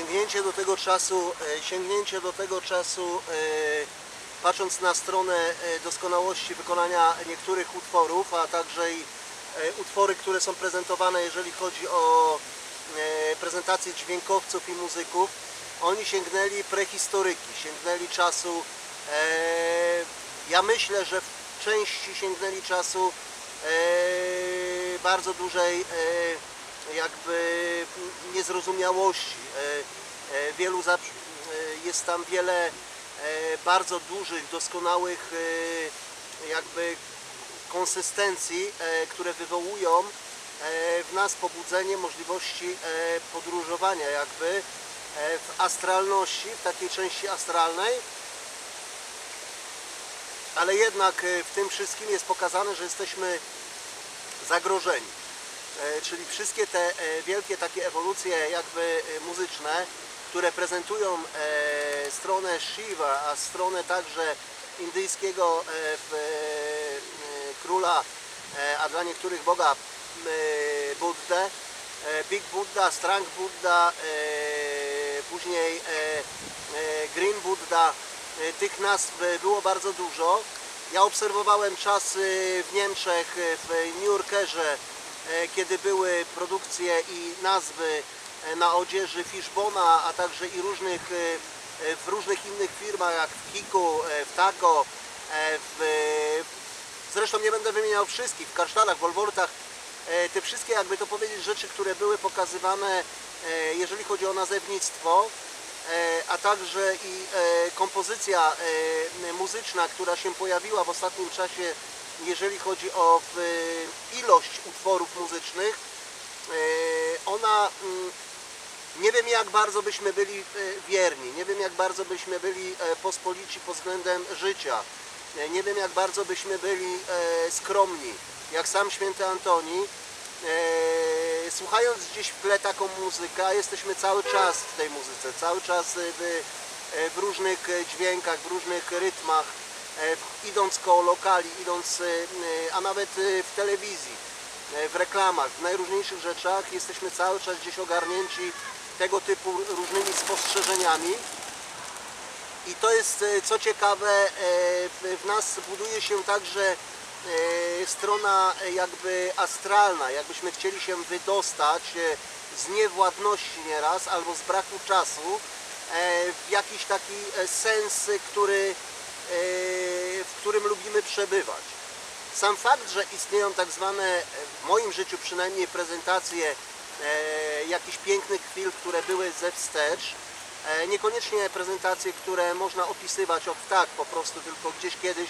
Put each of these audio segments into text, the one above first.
sięgnięcie do tego czasu, e, sięgnięcie do tego czasu, e, patrząc na stronę e, doskonałości wykonania niektórych utworów, a także i utwory, które są prezentowane, jeżeli chodzi o prezentację dźwiękowców i muzyków, oni sięgnęli prehistoryki, sięgnęli czasu, ja myślę, że w części sięgnęli czasu bardzo dużej jakby niezrozumiałości. E, e, Wielu e, jest tam wiele bardzo dużych, doskonałych jakby konsystencji, które wywołują w nas pobudzenie możliwości podróżowania jakby w astralności, w takiej części astralnej. Ale jednak w tym wszystkim jest pokazane, że jesteśmy zagrożeni. E, Czyli wszystkie te e, wielkie takie ewolucje jakby e, muzyczne, które prezentują stronę Shiva, a stronę także indyjskiego króla, a dla niektórych Boga Buddę, Big Buddha, Strang Buddha, później Green Buddha, tych nazw było bardzo dużo. Ja obserwowałem czasy w Niemczech, w New Yorkerze, kiedy były produkcje i nazwy e, na odzieży Fishbona, a także i różnych, e, e, w różnych innych firmach, jak w Kiku, e, w Taco, e, w, zresztą nie będę wymieniał wszystkich, w Karsztanach, w Wolwortach, e, te wszystkie, jakby to powiedzieć, rzeczy, które były pokazywane, e, jeżeli chodzi o nazewnictwo, e, a także i e, kompozycja e, muzyczna, która się pojawiła w ostatnim czasie, jeżeli chodzi o w, ilość utworów muzycznych, e, ona mm, nie wiem jak bardzo byśmy byli e, wierni, nie wiem jak bardzo byśmy byli e, pospolici pod względem życia, E, nie wiem jak bardzo byśmy byli e, skromni, jak sam święty Antoni. E, Słuchając gdzieś w tle taką muzykę, jesteśmy cały czas w tej muzyce, cały czas w, e, w różnych e, dźwiękach, w różnych rytmach, e, idąc koło lokali, idąc, e, e, a nawet e, w telewizji, e, w reklamach, w najróżniejszych rzeczach, jesteśmy cały czas gdzieś ogarnięci tego typu różnymi spostrzeżeniami. I to jest, e, co ciekawe, e, w- nas buduje się także e, strona e, jakby astralna, jakbyśmy chcieli się wydostać e, z niewładności nieraz albo z braku czasu e, w jakiś taki e, sens, który, e, w którym lubimy przebywać. Sam fakt, że istnieją tak zwane, w moim życiu przynajmniej, prezentacje e, jakichś pięknych chwil, które były ze wstecz, e, niekoniecznie prezentacje, które można opisywać od tak po prostu, tylko gdzieś kiedyś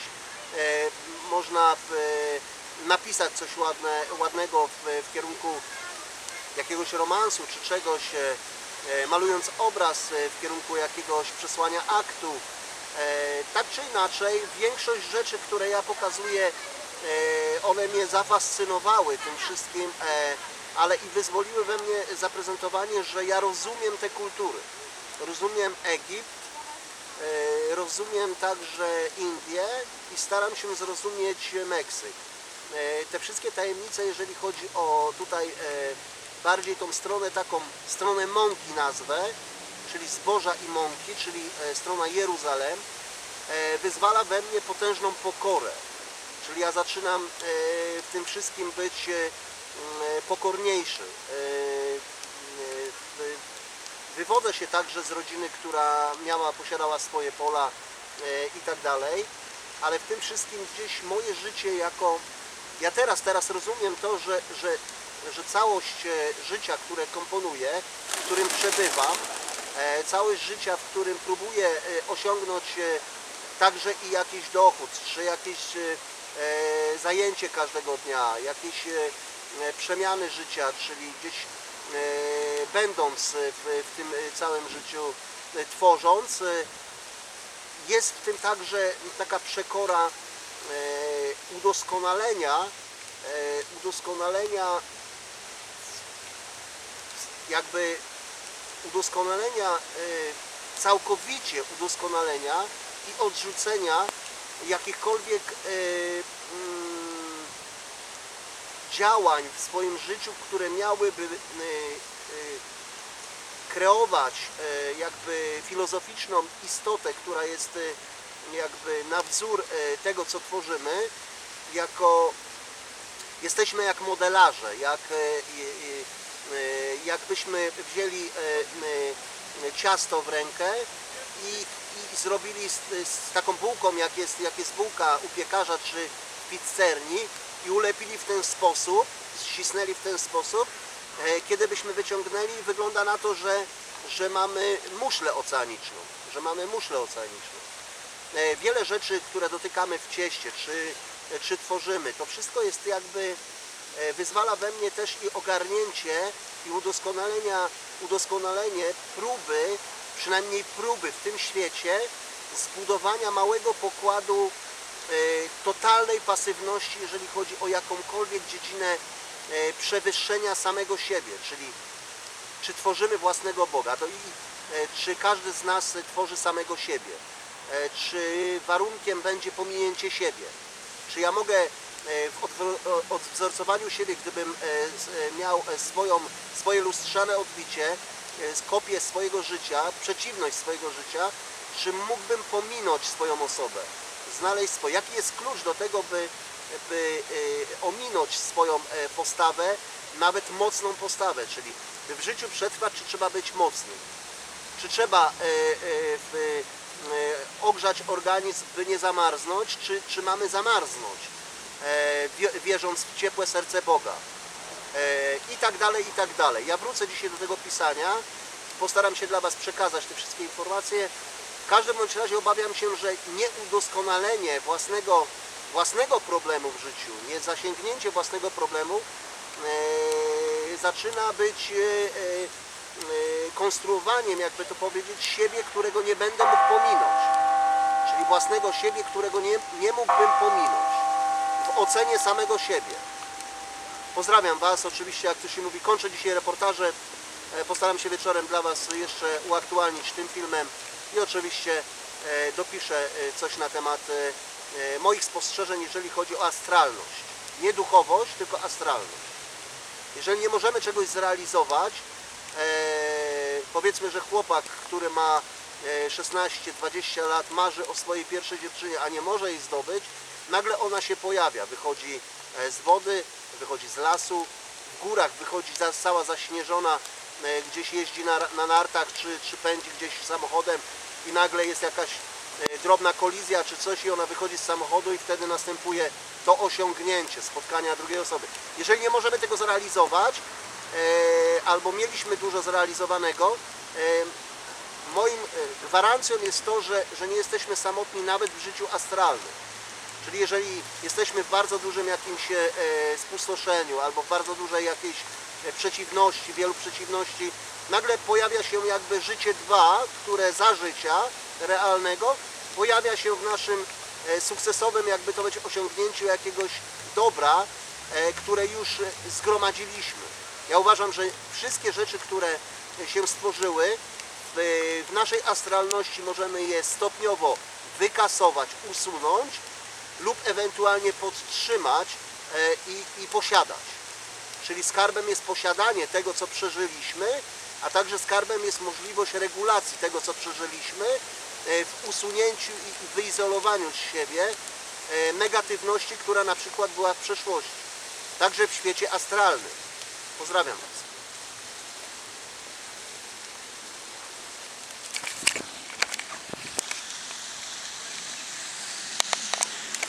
można napisać coś ładne, ładnego w, w kierunku jakiegoś romansu czy czegoś, malując obraz w kierunku jakiegoś przesłania aktu. E, Tak czy inaczej, większość rzeczy, które ja pokazuję, e, one mnie zafascynowały tym wszystkim, e, ale i wyzwoliły we mnie zaprezentowanie, że ja rozumiem te kultury. Rozumiem Egipt, rozumiem także Indię i staram się zrozumieć Meksyk. Te wszystkie tajemnice, jeżeli chodzi o tutaj bardziej tą stronę taką, stronę mąki nazwę, czyli zboża i mąki, czyli e, strona Jeruzalem, e, wyzwala we mnie potężną pokorę. Czyli ja zaczynam e, w tym wszystkim być pokorniejszy. Wywodzę się także z rodziny, która miała, posiadała swoje pola i tak dalej, ale w tym wszystkim gdzieś moje życie jako, ja teraz, teraz rozumiem to, że, że, że całość życia, które komponuję, w którym przebywam, e, całość życia, w którym próbuję e, osiągnąć e, także i jakiś dochód, czy jakieś zajęcie każdego dnia, jakieś przemiany życia, czyli gdzieś będąc w, tym całym życiu, tworząc, jest w tym także taka przekora udoskonalenia, udoskonalenia jakby udoskonalenia, e, całkowicie udoskonalenia i odrzucenia jakichkolwiek e, mm, działań w swoim życiu, które miałyby e, kreować jakby filozoficzną istotę, która jest jakby na wzór tego, co tworzymy, jako jesteśmy jak modelarze, jak, jakbyśmy wzięli e, e, ciasto w rękę i, i zrobili z, z taką bułką, jak jest, jak jest bułka u piekarza czy w pizzerni i ulepili w ten sposób, ścisnęli w ten sposób, e, kiedy byśmy wyciągnęli, wygląda na to, że, że mamy muszlę oceaniczną, że mamy muszlę oceaniczną. E, wiele rzeczy, które dotykamy w cieście, czy, czy tworzymy, to wszystko jest jakby, e, wyzwala we mnie też i ogarnięcie i udoskonalenia, udoskonalenie próby, przynajmniej próby w tym świecie, zbudowania małego pokładu e, totalnej pasywności, jeżeli chodzi o jakąkolwiek dziedzinę e, przewyższenia samego siebie, czyli czy tworzymy własnego Boga, to i e, czy każdy z nas tworzy samego siebie, E, czy warunkiem będzie pominięcie siebie, czy ja mogę e, w odwro- o- odwzorcowaniu siebie, gdybym e, e, miał e, swoją, swoje lustrzane odbicie, e, kopię swojego życia, przeciwność swojego życia, czy mógłbym pominąć swoją osobę, znaleźć swoje, jaki jest klucz do tego, by, by e, ominąć swoją e, postawę, nawet mocną postawę, czyli by w życiu przetrwać, czy trzeba być mocnym, czy trzeba e, e, w, e, ogrzać organizm, by nie zamarznąć, czy, czy mamy zamarznąć, e, wierząc w ciepłe serce Boga. E, I tak dalej, i tak dalej. Ja wrócę dzisiaj do tego pisania, postaram się dla Was przekazać te wszystkie informacje. W każdym bądź razie obawiam się, że nieudoskonalenie własnego, własnego problemu w życiu, nie zasięgnięcie własnego problemu e, zaczyna być e, e, e, konstruowaniem, jakby to powiedzieć, siebie, którego nie będę mógł pominąć. Czyli własnego siebie, którego nie, nie mógłbym pominąć. Ocenie samego siebie. Pozdrawiam Was, oczywiście jak to się mówi, kończę dzisiaj reportaże. E, Postaram się wieczorem dla Was jeszcze uaktualnić tym filmem i oczywiście e, dopiszę e, coś na temat moich spostrzeżeń, jeżeli chodzi o astralność. Nie duchowość, tylko astralność. Jeżeli nie możemy czegoś zrealizować, powiedzmy, że chłopak, który ma e, 16-20 lat, marzy o swojej pierwszej dziewczynie, a nie może jej zdobyć, nagle ona się pojawia, wychodzi e, z wody, wychodzi z lasu, w górach wychodzi cała zaśnieżona, e, gdzieś jeździ na, na nartach, czy, czy pędzi gdzieś samochodem i nagle jest jakaś e, drobna kolizja czy coś i ona wychodzi z samochodu i wtedy następuje to osiągnięcie spotkania drugiej osoby. Jeżeli nie możemy tego zrealizować, albo mieliśmy dużo zrealizowanego, moim gwarancją jest to, że, że nie jesteśmy samotni nawet w życiu astralnym. Czyli jeżeli jesteśmy w bardzo dużym jakimś e, e, spustoszeniu albo w bardzo dużej jakiejś e, przeciwności, wielu przeciwności, nagle pojawia się jakby życie dwa, które za życia realnego pojawia się w naszym sukcesowym, jakby to powiedzieć, osiągnięciu jakiegoś dobra, które już zgromadziliśmy. Ja uważam, że wszystkie rzeczy, które się stworzyły, w naszej astralności możemy je stopniowo wykasować, usunąć lub ewentualnie podtrzymać e, i, i posiadać. Czyli skarbem jest posiadanie tego, co przeżyliśmy, a także skarbem jest możliwość regulacji tego, co przeżyliśmy, e, w usunięciu i wyizolowaniu z siebie e, negatywności, która na przykład była w przeszłości. Także w świecie astralnym. Pozdrawiam Was.